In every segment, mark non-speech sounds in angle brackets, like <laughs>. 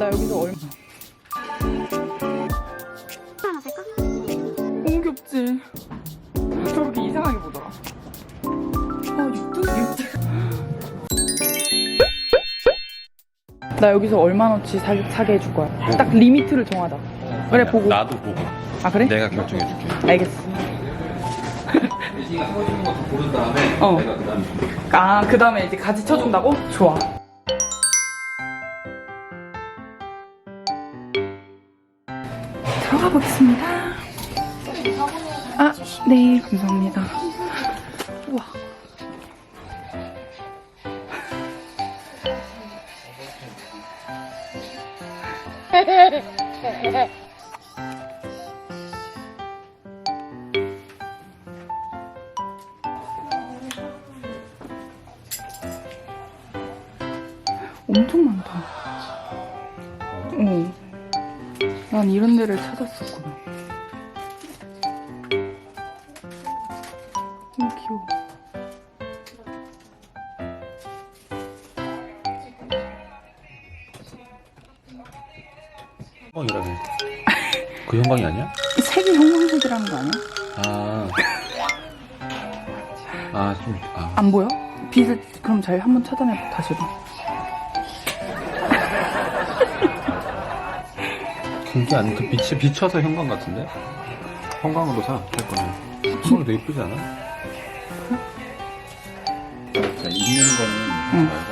나 여기서 얼마? 하나 살까? 너무 귀엽지? 저렇게 이상하게 보더라. 아, 육두? 육두. 나 여기서 얼마나치 사, 사게 해줄 거야. 딱 리미트를 정하자. 그래, 보고. 나도 보고. 아, 그래? 내가 결정해줄게. 알겠어. 찍어주는 것도 고른 다음에 어. 내가 그 다음에 아, 그 다음에 이제 같이 쳐준다고? 좋아. 보겠습니다. 아, 네, 감사합니다. 우와. <laughs> 너무 귀여워. 형광이라며. 그 형광이 아니야? 색이 형광색이라는 거 아니야? 아. 아, 좀, 아. 안 보여? 빛을 그럼 잘 한번 찾아내봐 다시 봐. 그게 아니, 그 빛이 비춰서 형광 같은데? 형광으로 사, 할 거면. 형광도 이쁘지 않아? 자, 있는 거는 응.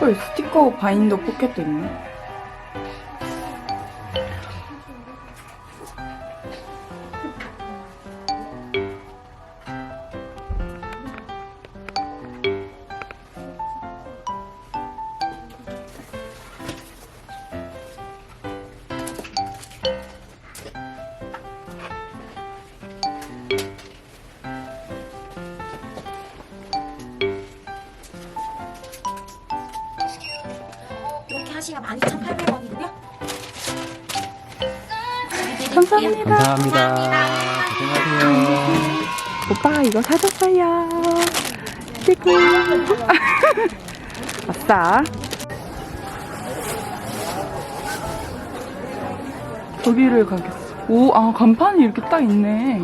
헐, 스티커 바인더 포켓도 있네. 감사합니다. 감사합니다. 고생하세요. 오빠 이거 사줬어요. 띠꾸. <laughs> 아싸. 저기를 가겠어. 오, 아 간판이 이렇게 딱 있네.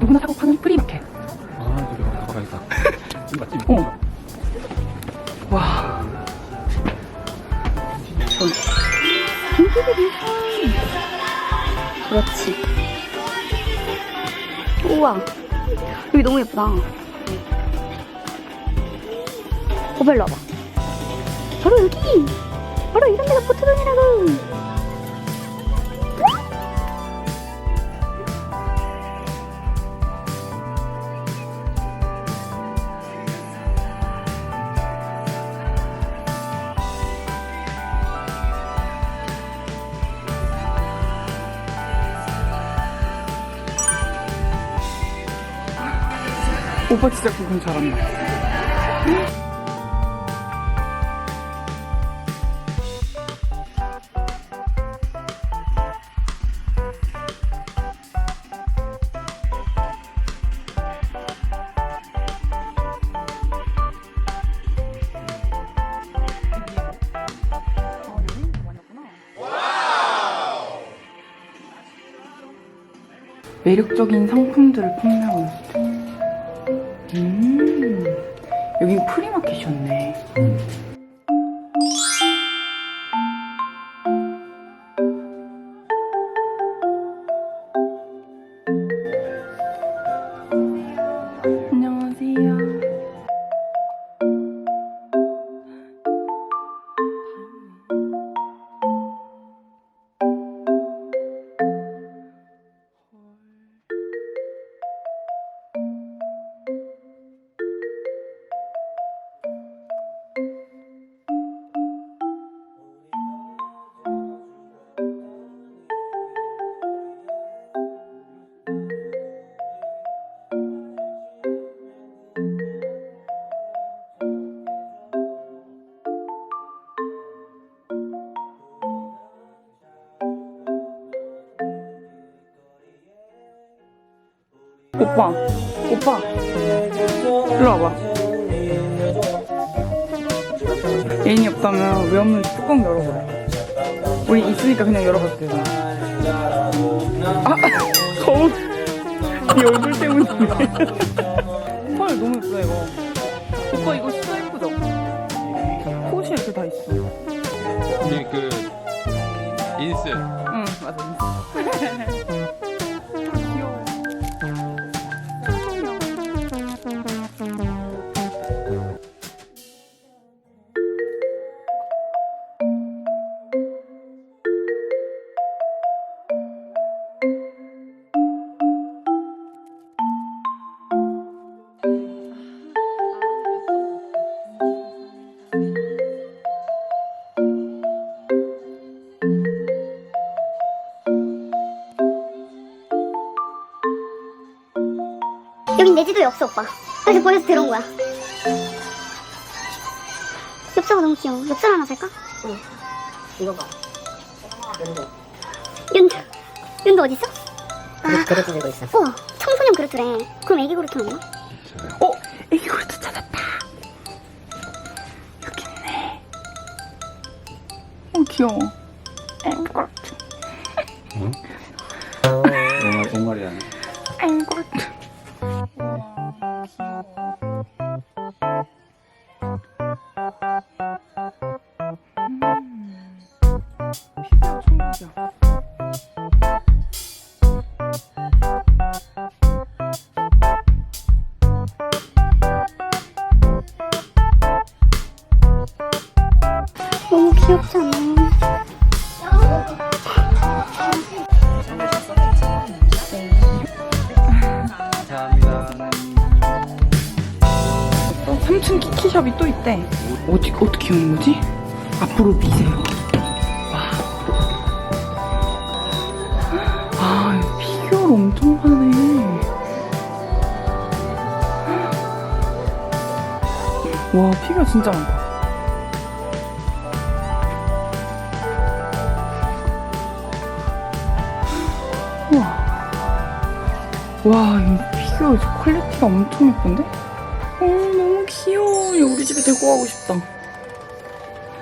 누구나 사고 파는 프리마켓. 아, 저기 가봐가 있다. 찐 맛집. 어. 그렇지. 우와. 여기 너무 예쁘다. 오벨 와봐. 바로 여기! 바로 이런 데가 포토존이라고! 오빠 진짜 구분 잘한다. 매력적인 상품들을 판매하고 있어. 음, 여기 프리마켓이었네. 안 오빠, 오빠, 일로 와봐. 애인이 없다면 왜 없는지 뚜껑 열어보래. 우리 있으니까 그냥 되잖아. 아, <laughs> 거울. 이 얼굴 때문이네. <laughs> 헐, 너무 예쁘다, 이거. 오빠, 이거 내지도에 없어 오빠 그래서 버려서 들어온 거야 엽서가 너무 귀여워 엽서 하나 살까? 응 이거 봐 연도 연도 연도 어딨어? 아 그릇 들고 있어. 우와 청소년 그루트래 그럼 애기 그루트 맞나? 어? 애기 그릇도 찾았다. 여기 있네. 어, 귀여워. 애기 그릇. 감사합니다 또 3층 키키샵이 또 있대. 어디, 어떻게 오는 거지? 앞으로 미세요. 와. 아, 이거 피규어를 엄청 파네. 와, 피규어 진짜 많다. 우와. 와, 이 피규어 퀄리티가 엄청 예쁜데? 어, 너무 귀여워. 얘 우리 집에 데리고 가고 싶다.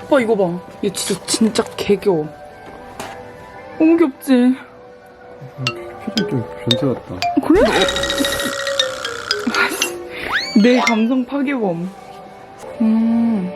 오빠, 이거 봐. 얘 진짜, 진짜 개귀여워. 너무 귀엽지? 표정 좀 변태 같다 그래? <laughs> 내 감성 파괴범. 음.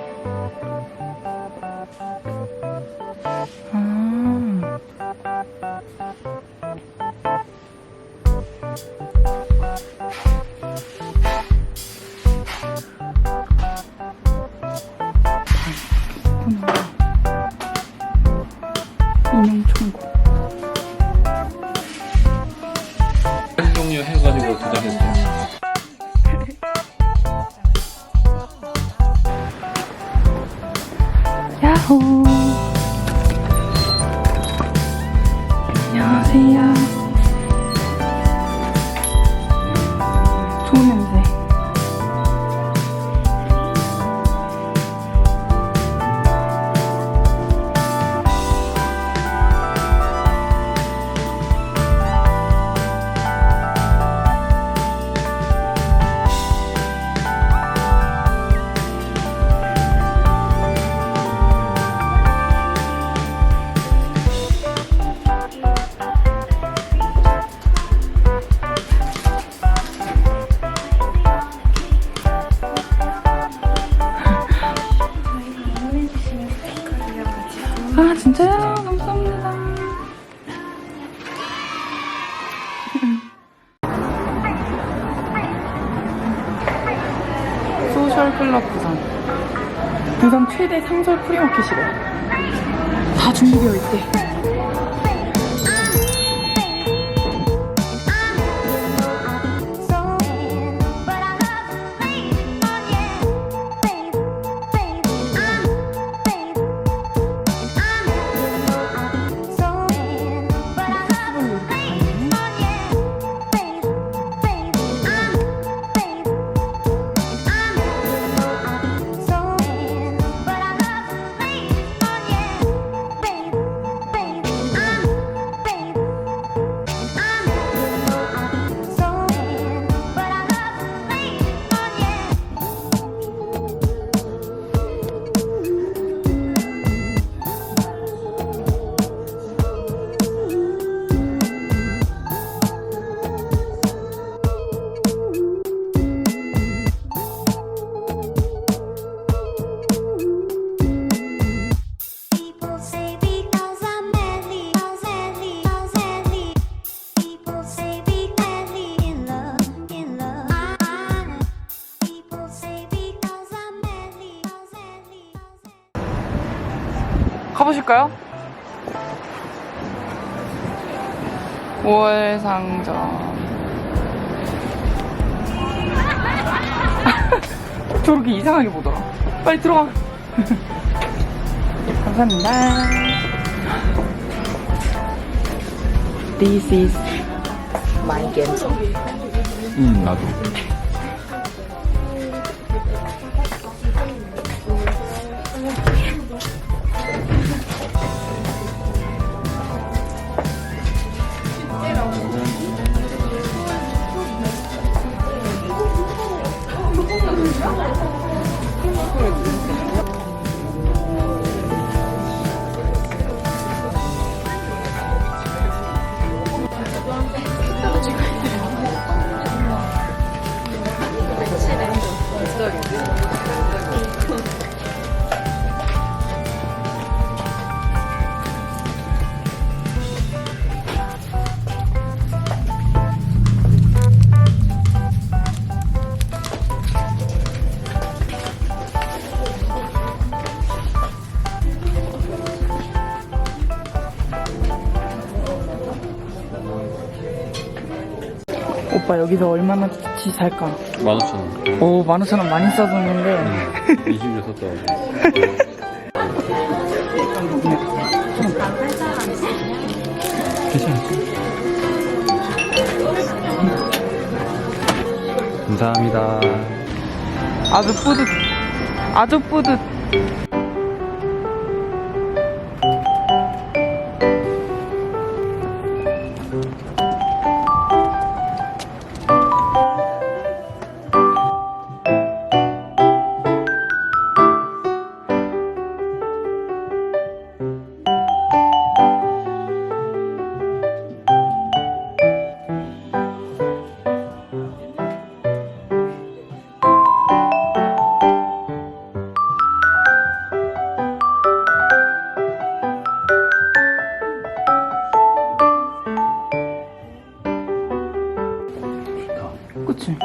상설 프리마켓이래. 다 준비되어 있대. 5월 상점. <laughs> 저렇게 이상하게 보더라. 빨리 들어가. <laughs> 감사합니다. This is my 감성. 응, 나도. with you. 오빠 여기서 얼마나치 살까? 15,000원. 오, 만 오천 원 많이 써줬는데. 26원. 감사합니다. 아주 뿌듯. 아주 뿌듯. 그치?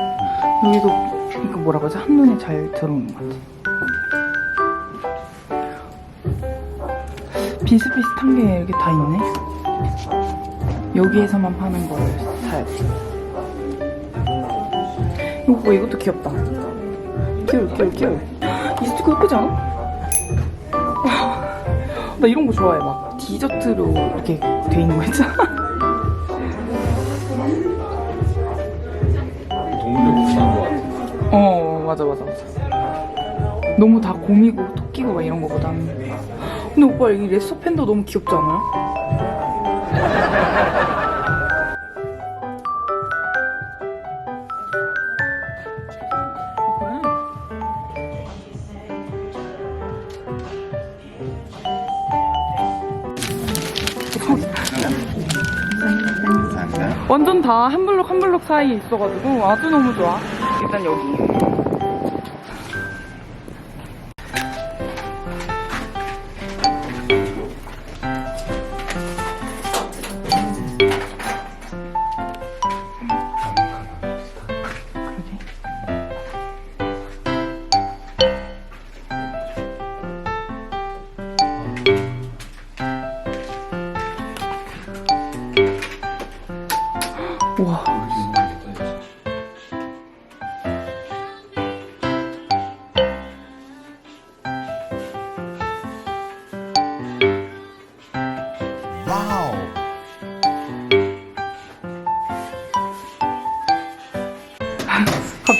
여기도, 이거 뭐라고 하지? 한눈에 잘 들어오는 것 같아. 비슷비슷한 게 여기 다 있네? 여기에서만 파는 거를 사야 돼. 이거 봐, 이것도 귀엽다. 귀여워, 귀여워, 귀여워. 이 스티커 예쁘지 않아? 와, 나 이런 거 좋아해. 막 디저트로 이렇게 돼 있는 거 있잖아. 맞아 맞아 맞아 너무 다 곰이고 토끼고 막 이런 거보다는 근데 오빠 이 레서 팬도 너무 귀엽지 않아요? 완전 다 한 블록 한 블록 사이에 있어가지고 아주 너무 좋아. 일단 여기.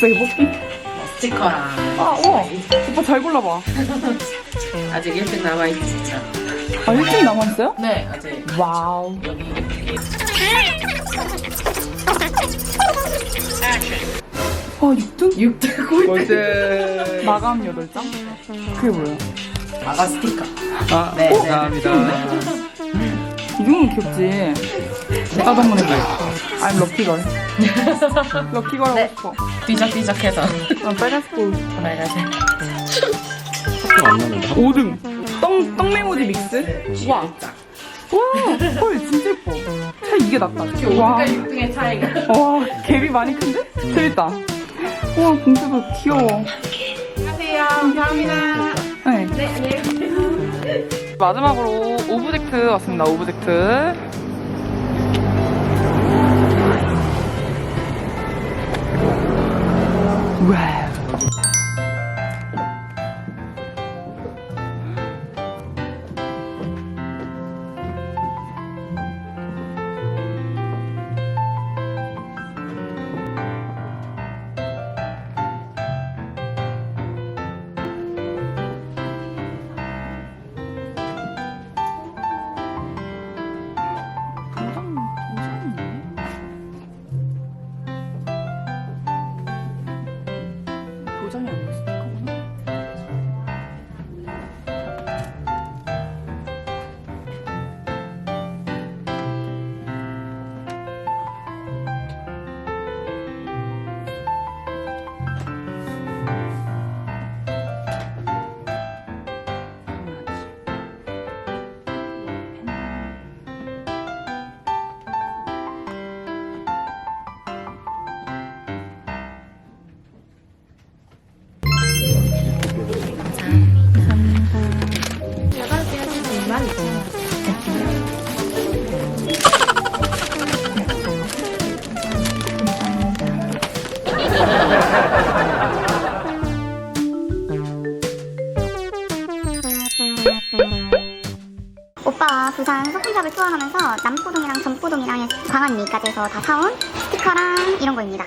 갑자기 뽑기? 스티커랑 아, 우와. 오빠 잘 골라봐. <laughs> 아직 1등 남아있지 진짜 아, 1등이 남아있어요? 네 아직 와우. 여기 아, 6등? 6등 꼴등 어제. 마감 8장? 그게 뭐예요? 마가 스티커 아, 네, 감사합니다. 이 정도면 귀엽지? 한번 해볼게. I'm 럭키걸. 럭키걸 하고 네. 싶어. 삐적삐적해서 난 빨간색 볼. 빨간색 학교 안 나는데. 5등. 떡, 떡 메모지 믹스? 와. 와, 헐, 진짜 예뻐. 차 이게 낫다. 와. 6등의 차이가 와, 갭이 많이 큰데? 재밌다. 와, 봉투도 귀여워. 안녕하세요 감사합니다 네. 네 안녕히 계세요 마지막으로 오브젝트 왔습니다. 오브젝트. 부산 소품샵을 투어하면서 남포동이랑 전포동이랑 광안리까지 해서 다 사온 스티커랑 이런 거입니다.